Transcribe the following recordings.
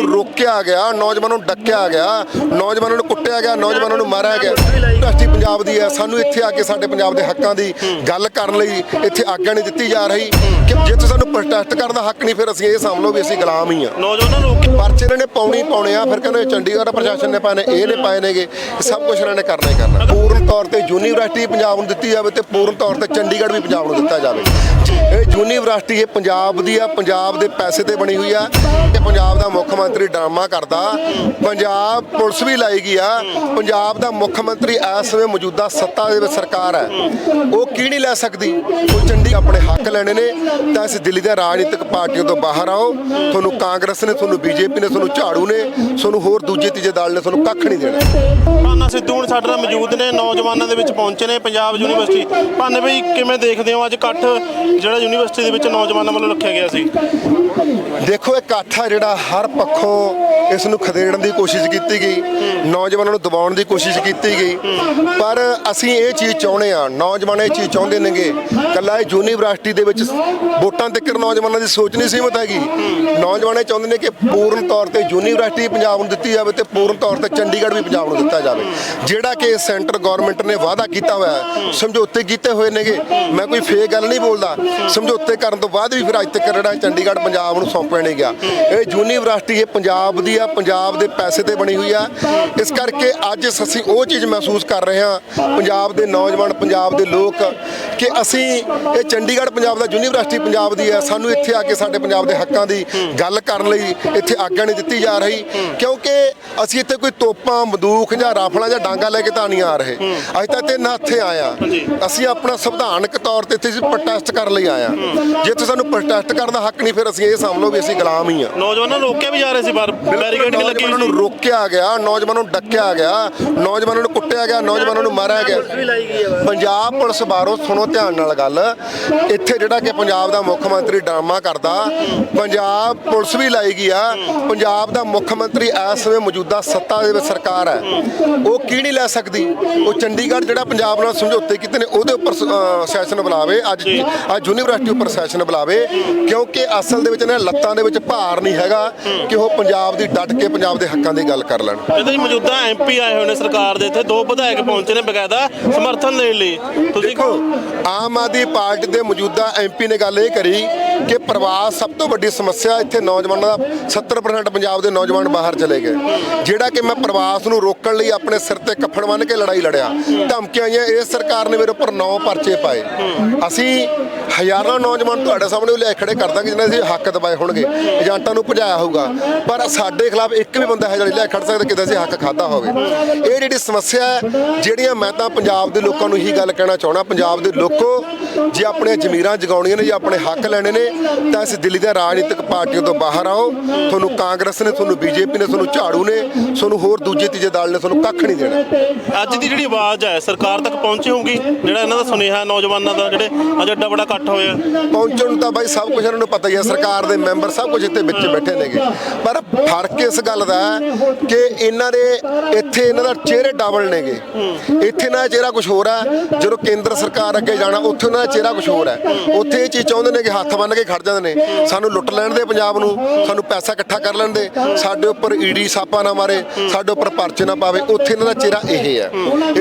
ਨੂੰ ਰੋਕਿਆ ਗਿਆ ਨੌਜਵਾਨਾਂ ਨੂੰ ਡੱਕਿਆ ਗਿਆ ਨੌਜਵਾਨਾਂ ਨੂੰ ਕੁੱਟਿਆ ਗਿਆ ਨੌਜਵਾਨਾਂ ਨੂੰ ਮਾਰਿਆ ਗਿਆ। ਯੂਨੀਵਰਸਿਟੀ ਪੰਜਾਬ ਦੀ ਹੈ ਸਾਨੂੰ ਇੱਥੇ ਆ ਕੇ ਸਾਡੇ ਪੰਜਾਬ ਦੇ ਹੱਕਾਂ ਦੀ ਗੱਲ ਕਰਨ ਲਈ ਇੱਥੇ ਆਗਿਆ ਨਹੀਂ ਦਿੱਤੀ ਜਾ ਰਹੀ। ਕਿ ਜਿੱਥੇ ਸਾਨੂੰ ਪ੍ਰੋਟੈਸਟ ਕਰਨ ਦਾ ਹੱਕ ਨਹੀਂ ਫਿਰ ਅਸੀਂ ਇਹ ਸਮਝ ਲਓ ਵੀ ਅਸੀਂ ਗੁਲਾਮ ਹੀ ਆ ਨੌਜਵਾਨਾਂ ਨੂੰ ਪਰਚੇ ਇਹਨਾਂ ਨੇ ਪਾਉਣੀ ਪਾਉਣੇ ਆ ਫਿਰ ਕਹਿੰਦੇ ਚੰਡੀਗੜ੍ਹ ਦਾ ਪ੍ਰਸ਼ਾਸਨ ਨੇ ਨੇ ਇਹ ਨੇ ਪਾਏ ਨੇਗੇ ਸਭ ਕੁਝ ਇਹਨਾਂ ਨੇ ਕਰਨਾ ਹੀ ਕਰਨਾ। ਪੂਰਨ ਤੌਰ ਤੇ ਯੂਨੀਵਰਸਿਟੀ ਪੰਜਾਬ ਨੂੰ ਦਿੱਤੀ ਜਾਵੇ ਤੇ ਪੂਰਨ ਤੌਰ ਤੇ ਚੰਡੀਗੜ੍ਹ ਵੀ ਪੰਜਾਬ ਨੂੰ ਦਿੱਤਾ ਜਾਵੇ। ਇਹ ਯੂਨੀਵਰਸਿਟੀ ਇਹ ਪੰਜਾਬ ਦੀ ਆ ਪੰਜਾਬ ਦੇ ਪੈਸੇ ਤੇ ਬਣੀ ਹੋਈ ਆ ਤੇ ਪੰਜਾਬ ਦਾ ਮੁੱਖ ਮੰਤਰੀ ਡਰਾਮਾ ਕਰਦਾ। ਪੰਜਾਬ ਪੁਲਿਸ ਵੀ ਲਾਈ ਗਈ ਆ। ਪੰਜਾਬ ਦਾ ਮੁੱਖ ਮੰਤਰੀ ਇਸ ਵੇਲੇ ਮੌਜੂਦਾ ਸੱਤਾ ਦੇ ਵਿੱਚ ਸਰਕਾਰ ਹੈ। ਉਹ ਕੀ ਨਹੀਂ ਲੈ ਸਕਦੀ? ਉਹ ਚੰਡੀ ਆਪਣੇ ਹੱਕ ਲੈਣੇ ਨੇ। ਤਾਂ ਇਸ ਦਿੱਲੀ ਦੇ ਰਾਜਨੀਤਿਕ ਪਾਰਟੀਆਂ ਤੋਂ ਬਾਹਰ ਆਓ। ਤੁਹਾਨੂੰ ਕਾਂਗਰਸ ਨੇ ਤੁਹਾਨੂੰ ਬੀਜੇਪੀ ਨੇ ਤੁਹਾਨੂੰ ਝਾੜੂ ਨੇ ਤੁਹਾਨੂੰ ਹੋਰ ਦੂਜੇ ਤੀਜੇ ਦਲ ਨੇ ਤੁਹਾਨੂੰ ਕੱਖ ਨਹੀਂ ਦੇਣਾ। ਭਾਨਾ ਸਿੱਧੂ ਹੁਣ ਸਾਡੇ ਨਾਲ ਮੌਜੂਦ ਨੇ ਨੌਜਵਾਨਾਂ ਦੇ ਵਿੱਚ ਪਹੁੰਚੇ ਨੇ ਪੰਜਾਬ ਯੂਨੀਵਰਸਿਟੀ। ਭਾਨੇ ਬਈ ਕਿਵੇਂ ਦੇਖਦੇ ਹੋ ਅੱਜ ਇਕੱਠ ਜਿਹੜਾ ਯੂਨੀਵਰਸਿਟੀ ਦੇ ਵਿੱਚ ਨੌਜਵਾਨਾਂ ਵੱਲੋਂ ਰੱਖਿਆ ਗਿਆ ਸੀ? ਦੇਖੋ ਇਹ ਇਕੱਠ ਆ ਜਿਹੜਾ ਹਰ ਪੱਖੋਂ ਇਸ ਨੂੰ ਖਦੇੜਨ ਦੀ ਕੋਸ਼ਿਸ਼ ਕੀਤੀ ਗਈ, ਨੌਜਵਾਨਾਂ ਨੂੰ ਦਬਾਉਣ ਦੀ ਕੋਸ਼ਿਸ਼ ਕੀਤੀ ਗਈ। ਪਰ ਅਸੀਂ ਇਹ ਚੀਜ਼ ਚਾਹੁੰਦੇ ਆ ਨੌਜਵਾਨ ਇਹ ਚੀਜ਼ ਚਾਹੁੰਦੇ ਨੇਗੇ, ਕੱਲਾ ਇਹ ਯੂਨੀਵਰਸਿਟੀ ਦੇ ਵਿੱਚ ਵੋਟਾਂ ਤੱਕ ਨੌਜਵਾਨਾਂ ਦੀ ਸੋਚ ਨਹੀਂ ਸੀਮਤ ਹੈਗੀ। ਨੌਜਵਾਨ ਇਹ ਚਾਹੁੰਦੇ ਨੇ ਕਿ ਪੂਰਨ ਤੌਰ ਤੇ ਯੂਨੀਵਰਸਿਟੀ ਪੰਜਾਬ ਨੂੰ ਦਿੱਤੀ ਜਾਵੇ ਤੇ ਪੂਰਨ ਤੌਰ ਤੇ ਚੰਡੀਗੜ੍ਹ ਵੀ ਪੰਜਾਬ ਨੂੰ ਦਿੱਤਾ ਜਾਵੇ। ਜਿਹੜਾ ਕਿ ਸੈਂਟਰ ਗਵਰਨਮੈਂਟ ਨੇ ਵਾਅਦਾ ਕੀਤਾ ਹੋਇਆ ਸਮਝੌਤੇ ਕੀਤੇ ਹੋਏ ਨੇਗੇ। ਮੈਂ ਕੋਈ ਫੇਕ ਗੱਲ ਨਹੀਂ ਬੋਲਦਾ। ਸਮਝੌਤੇ ਕਰਨ ਤੋਂ ਬਾਅਦ ਵੀ ਫਿਰ ਅੱਜ ਤੱਕ ਜਿਹੜਾ ਚੰਡੀਗੜ੍ਹ ਪੰਜਾਬ ਨੂੰ ਸੌਂਪਿਆ ਨਹੀਂ ਗਿਆ। ਇਹ ਯੂਨੀਵਰਸਿਟੀ ਇਹ ਪੰਜਾਬ ਦੀ ਆ, ਪੰਜਾਬ ਦੇ ਪੈਸੇ ਤੇ ਬਣੀ ਹੋਈ ਆ। ਇਸ ਕਰਕੇ ਅੱਜ ਅਸੀਂ ਉਹ ਚੀਜ਼ ਮਹਿਸੂਸ ਕਰ ਰਹੇ ਹਾਂ। ਪੰਜਾਬ ਦੇ ਨੌਜਵਾਨ, ਪੰਜਾਬ ਦੇ ਲੋਕ ਕਿ ਅਸੀਂ ਇਹ ਚੰਡੀਗੜ੍ਹ ਪੰਜਾਬ ਦਾ ਯੂਨੀਵਰਸਿਟੀ ਪੰਜਾਬ ਦੀ ਹੈ। ਸਾਨੂੰ ਇੱਥੇ ਆ ਕੇ ਸਾਡੇ ਪੰਜਾਬ ਦੇ ਹੱਕਾਂ ਦੀ ਗੱਲ ਕਰਨ ਲਈ ਇੱਥੇ ਆਗਿਆ ਨਹੀਂ ਦਿੱਤੀ ਜਾ ਰਹੀ। ਕਿਉਂਕਿ ਅਸੀਂ ਇੱਥੇ ਕੋਈ ਤੋਪਾਂ ਬੰਦੂਕ ਜਾਂ ਰਾਫਲਾਂ ਜਾਂ ਡਾਂਗਾ ਲੈ ਕੇ ਤਾਂ ਨਹੀਂ ਆ ਰਹੇ। ਅੱਜ ਤੱਕ ਤੇ ਨਾ ਇੱਥੇ ਆਇਆ ਅਸੀਂ ਆਪਣਾ ਸੰਵਿਧਾਨਕ ਤੌਰ ਤੇ ਇੱਥੇ ਪ੍ਰੋਟੈਸਟ ਕਰਨ ਲਈ ਆਇਆ ਜੇ ਇੱਥੇ ਸਾਨੂੰ ਪ੍ਰੋਟੈਸਟ ਕਰਨ ਦਾ ਹੱਕ ਨਹੀਂ ਫਿਰ ਅਸੀਂ ਇਹ ਸਮਝ ਲਓ ਵੀ ਅਸੀਂ ਗੁਲਾਮ ਹੀ ਆ ਨੌਜਵਾਨਾਂ ਨੂੰ ਰੋਕਿਆ ਵੀ ਜਾ ਰਹੇ ਸੀ ਬਾਹਰ। ਬੈਰੀਕੇਡ ਵੀ ਲੱਗੀ ਨੌਜਵਾਨਾਂ ਨੂੰ ਰੋਕਿਆ ਗਿਆ ਨੌਜਵਾਨਾਂ ਨੂੰ ਡੱਕਿਆ ਗਿਆ ਨੌਜਵਾਨਾਂ ਨੂੰ ਕੁੱਟਿਆ ਗਿਆ ਨੌਜਵਾਨਾਂ ਨੂੰ ਮਾਰਿਆ ਗਿਆ। ਪੰਜਾਬ ਪੁਲਿਸ ਬਾਰੋ ਸੁਣੋ ਧਿਆਨ ਨਾਲ ਗੱਲ। ਇੱਥੇ ਜਿਹੜਾ ਕਿ ਪੰਜਾਬ ਦਾ ਮੁੱਖ ਮੰਤਰੀ ਡਰਾਮਾ ਕਰਦਾ ਪੰਜਾਬ ਪੁਲਿਸ ਵੀ ਲਾਈ ਗਈ ਆ। ਪੰਜਾਬ ਦਾ ਮੁੱਖ ਮੰਤਰੀ ਇਸ ਵੇਲੇ ਮੌਜੂਦਾ ਸੱਤਾ ਦੇ ਵਿੱਚ ਸਰਕਾਰ ਹੈ। ਉਹ ਕੀ ਨਹੀਂ ਲੈ ਸਕਦੀ? ਉਹ ਚੰਡੀਗੜ੍ਹ ਜਿਹੜਾ ਪੰਜਾਬ ਨਾਲ ਸਮਝੌਤੇ ਕੀਤੇ ਨੇ ਉਹਦੇ ਉੱਪਰ ਸੈਸ਼ਨ ਬੁਲਾਵੇ। ਅੱਜ ਅੱਜ ਯੂਨੀਵਰਸਿਟੀ ਉੱਪਰ ਸੈਸ਼ਨ ਬੁਲਾਵੇ। ਕਿਉਂਕਿ ਅਸਲ ਦੇ ਵਿੱਚ ਇਹਨਾਂ ਲੱਤਾਂ ਦੇ ਵਿੱਚ ਭਾਰ ਨਹੀਂ ਹੈਗਾ ਕਿ ਉਹ ਪੰਜਾਬ ਦੀ ਡਟ ਕੇ ਪੰਜਾਬ ਦੇ ਹੱਕਾਂ ਦੀ ਗੱਲ ਕਰ ਲੈਣ। ਇਹਦੇ ਮੌਜੂਦਾ ਐਮਪੀ ਆਏ ਹੋਏ ਨੇ ਸਰਕਾਰ ਦੇ ਇੱਥੇ। ਦੋ ਵਿਧਾਇਕ ਪਹੁੰਚੇ ਨੇ ਬਕਾਇਦਾ ਸਮਰਥਨ ਦੇਣ ਲਈ। ਤੁਸੀਂ ਦੇਖੋ ਆਮ ਆਦਮੀ ਪਾਰਟੀ ਦੇ ਮੌਜੂਦਾ ਐਮਪੀ ਨੇ ਗੱਲ ਇਹ ਕਰੀ ਕਿ ਪ੍ਰਵਾਸ ਸਭ ਤੋਂ ਵੱਡੀ ਸਮੱਸਿਆ ਇੱਥੇ ਨੌਜਵਾਨਾਂ ਦਾ 70% ਪੰਜਾਬ ਦੇ ਨੌਜਵਾਨ ਬਾਹਰ ਚਲੇ ਗਏ। ਜਿਹੜਾ ਕਿ ਮੈਂ ਪ੍ਰਵਾਸ ਨੂੰ ਰੋਕਣ ਲਈ ਆਪਣੇ ਸਿਰ ਤੇ ਕੱਫਣ ਬੰਨ੍ਹ ਕੇ ਲੜਾਈ ਲੜਿਆ। ਧਮਕੀਆਂ ਆਈਆਂ ਇਸ ਸਰਕਾਰ ਨੇ ਮੇਰੇ ਉੱਪਰ 9 ਪਰਚੇ ਪਾਏ। ਅਸੀਂ ਹਜ਼ਾਰਾਂ ਨੌਜਵਾਨ ਤੁਹਾਡੇ ਸਾਹਮਣੇ ਲੈ ਖੜੇ ਕਰ ਦਾਂਗੇ ਜਿਹਨਾਂ ਦੇ ਹੱਕ ਦਬਾਏ ਹੋਣਗੇ। ਏਜੰਟਾਂ ਨੂੰ ਭਜਾਇਆ ਹੋਊਗਾ। ਪਰ ਸਾਡੇ ਖਿਲਾਫ ਇੱਕ ਵੀ ਬੰਦਾ ਹੈ ਜਿਹੜਾ ਲੈ ਖੜ ਸਕਦਾ ਕਿਤੇ ਅਸੀਂ ਹੱਕ ਖਾਦਾ ਹੋਵੇ। ਇਹ ਜਿਹੜੀ ਸਮੱਸਿਆ ਹੈ, ਜਿਹੜੀਆਂ ਮੈਂ ਤਾਂ ਪੰਜਾਬ ਦੇ ਲੋਕਾਂ ਨੂੰ ਇਹੀ ਗੱਲ ਕਹਿਣਾ ਚਾਹਣਾ ਪੰਜਾਬ ਦੇ ਲੋਕੋ ਜੇ ਆਪਣੇ ਜ਼ਮੀਰਾਂ ਜਗਾਉਣੀਆਂ ਨੇ, ਜੇ ਆਪਣੇ ਹੱਕ ਲੈਣੇ ਨੇ ਤਾਂ ਇਸ ਦਿੱਲੀ ਦੇ ਰਾਜਨੀਤਿਕ ਪਾਰਟੀਆਂ ਤੋਂ ਬਾਹਰ ਆਓ। ਤੁਹਾਨੂੰ ਕਾਂਗਰਸ ਨੇ ਤੁਹਾਨੂੰ ਬੀਜੇਪੀ ਨੇ ਤੁਹਾਨੂੰ ਝਾੜੂ ਨੇ ਤੁਹਾਨੂੰ ਹੋਰ ਦੂਜੇ ਤੀਜੇ ਦਲ ਨੇ ਤੁਹਾਨੂੰ ਕੱਖ ਨਹੀਂ ਦੇਣਾ। ਅੱਜ ਦੀ ਜਿਹੜੀ ਆਵਾਜ਼ ਹੈ ਸਰਕਾਰ ਤੱਕ ਪਹੁੰਚੀ ਹੋਊਗੀ? ਜਿਹੜਾ ਇਹਨਾਂ ਦਾ ਸੁਨੇਹਾ ਨੌਜਵਾਨਾਂ ਦਾ ਜਿਹੜੇ ਅੱਜ ਐਡਾ ਵੱਡਾ ਇਕੱਠ ਹੋਇਆ ਪਹੁੰਚਣ ਨੂੰ ਤਾਂ ਬਾਈ ਸਭ ਕੁਝ ਇਹਨਾਂ ਨੂੰ ਪਤਾ ਹੀ ਹੈ ਸਰਕਾਰ ਦੇ ਮੈਂਬਰ ਸਭ ਕੁਝ ਇੱਥੇ ਵਿੱਚ ਬੈਠੇ ਨੇਗੇ। ਪਰ ਫ਼ਰਕ ਇਸ ਗੱਲ ਦਾ ਹੈ ਕਿ ਇਹਨਾਂ ਦੇ ਇੱਥੇ ਇਹਨਾਂ ਦਾ ਚਿਹਰੇ ਡਬਲ ਨੇਗੇ। ਇੱਥੇ ਨਾ ਚਿਹਰਾ ਕੁਝ ਹੋਰ ਹੈ। ਜਦੋਂ ਕੇਂਦਰ ਸਰਕਾਰ ਅੱਗੇ ਜਾਣਾ ਉੱਥੇ ਉਹਨਾਂ ਦਾ ਚਿਹਰਾ ਕੁਝ ਹੋਰ ਹੈ। ਉੱਥੇ ਇਹ ਚੀਜ਼ ਚਾਹੁੰਦੇ ਨੇ ਕਿ ਹੱਥ ਬੰਨ ਕੇ ਖੜ ਜਾਂਦੇ ਨੇ। ਸਾਨੂੰ ਲੁੱਟ ਲੈਣ ਦੇ ਪੰਜਾਬ ਨੂੰ ਸਾਨੂੰ ਪੈਸਾ ਇਕੱਠਾ ਕਰ ਲੈਣ ਦੇ। ਸਾਡੇ ਉੱਪਰ ਈਡੀ ਸਾਪਾ ਨਾ ਮਾਰੇ ਸਾਡੇ ਉੱਪਰ ਪਰਚੇ ਨਾ ਪਾਵੇ। ਉੱਥੇ ਇਹਨਾਂ ਦਾ ਚਿਹਰਾ ਇਹ ਹੈ।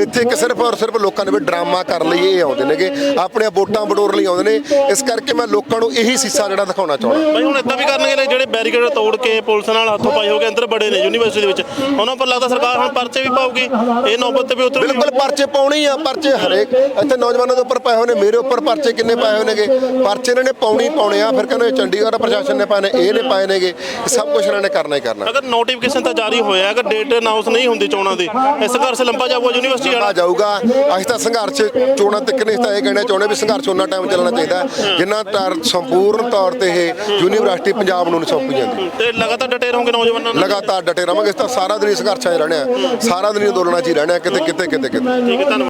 ਇੱਥੇ ਇੱਕ ਸਿਰਫ ਔਰ ਸਿਰਫ ਲੋਕਾਂ ਨੇ ਵੀ ਡਰਾਮਾ ਕਰਨ ਲਈ ਇਹ ਆਉਂਦੇ ਨੇਗੇ। ਆਪਣੀਆਂ ਵੋਟਾਂ ਬਟੋਰ ਲਈ ਆਉਂਦੇ ਨੇ। ਇਸ ਕਰਕੇ ਮੈਂ ਲੋਕਾਂ ਨੂੰ ਇਹੀ ਸੀਸਾ ਜਿਹੜਾ ਦਿਖਾਉਣਾ ਚਾਹੁੰਦਾ। ਬਈ ਹੁਣ ਇਦਾਂ ਵੀ ਕਰਨਗੇ ਨੇ ਜਿਹੜੇ ਬੈਰੀਕੇਡ ਤੋੜ ਕੇ ਪੁਲਿਸ ਨਾਲ ਹੱਥੋਂ ਪਾਈ ਹੋ ਕੇ ਅੰਦਰ ਬੜੇ ਨੇ ਯੂਨੀਵਰਸਿਟੀ ਦੇ ਵਿੱਚ। ਉਹਨਾਂ ਪਰ ਲੱਗਦਾ ਸਰਕਾਰ ਹੁਣ ਪਰਚੇ ਵੀ ਪਾਊਗੀ ਇਹ ਨੌਬਤ ਤੇ ਵੀ ਉਤਰ ਬਿਲਕੁਲ ਪਰਚੇ ਪਾਉਣੇ ਆ ਪਰਚੇ ਹਰੇਕ। ਇੱਥੇ ਨੌਜਵਾਨਾਂ ਦੇ ਉੱਪਰ ਪਏ ਹੋਏ ਨੇ ਮੇਰੇ ਉੱਪਰ ਪਰਚੇ ਕਿੰਨੇ ਪਾਏ ਹੋਏ ਨੇਗੇ। ਪਰਚੇ ਇਹਨਾਂ ਨੇ ਪਾਉਣੀ ਹੀ ਪਾਉਣੇ ਆ ਫਿਰ ਕਹਿੰਦੇ ਚੰਡੀਗੜ੍ਹ ਦਾ ਪ੍ਰਸ਼ਾਸਨ ਨੇ ਪਾਏ ਨੇ ਇਹ ਨੇ ਪਾਏ ਨੇਗੇ ਸਭ ਕੁਝ ਇਹਨਾਂ ਨੇ ਕਰਨਾ ਹੀ ਕਰਨਾ। ਅਗਰ ਨੋਟੀਫਿਕੇਸ਼ਨ ਤਾਂ ਜਾਰੀ ਹੋਇਆ ਅਗਰ ਡੇਟ ਅਨਾਉਂਸ ਨਹੀਂ ਹੁੰਦੀ ਚੋਣਾਂ ਦੀ ਇਸ ਸੰਘਰਸ਼ ਲੰਬਾ ਜਾਊਗਾ ਯੂਨੀਵਰਸਿਟੀ ਵਾਲਾ ਜਾਊਗਾ। ਅਸੀਂ ਤਾਂ ਸੰਘਰਸ਼ ਚੋਣਾਂ ਤੱਕ ਨਹੀਂ ਤਾਂ ਇਹ ਕਹਿਣਾ ਚਾਹੁੰਦੇ ਵੀ ਸੰਘਰਸ਼ ਉਹਨਾਂ ਟਾਈਮ ਚੱਲਣਾ ਚਾਹੀਦਾ ਜਿੰਨਾ ਤਰ ਸੰਪੂਰਨ ਤੌਰ ਤੇ ਇਹ ਯੂਨੀਵਰਸਿਟੀ ਪੰਜਾਬ ਨੂੰ ਸੌਂਪੀ ਜਾਂਦੀ। ਤੇ ਲਗਾਤਾਰ ਡਟੇ ਰਹੋਗੇ ਨੌਜਵਾਨਾਂ ਨਾਲ? ਲਗਾਤਾਰ ਡਟੇ ਰਵਾਂਗੇ ਇਸ ਤਾਂ ਸਾਰਾ ਦਿਨ ਸੰਘਰਸ਼ਾਂ 'ਚ ਰਹਿਣਾ। ਸਾਰਾ ਦਿਨ ਅੰਦੋਲਨਾਂ 'ਚ ਹੀ ਰਹਿਣਾ ਕਿਤੇ ਕਿਤੇ ਕਿਤੇ ਕਿਤੇ ਠੀਕ ਹੈ ਧੰਨਵਾਦ।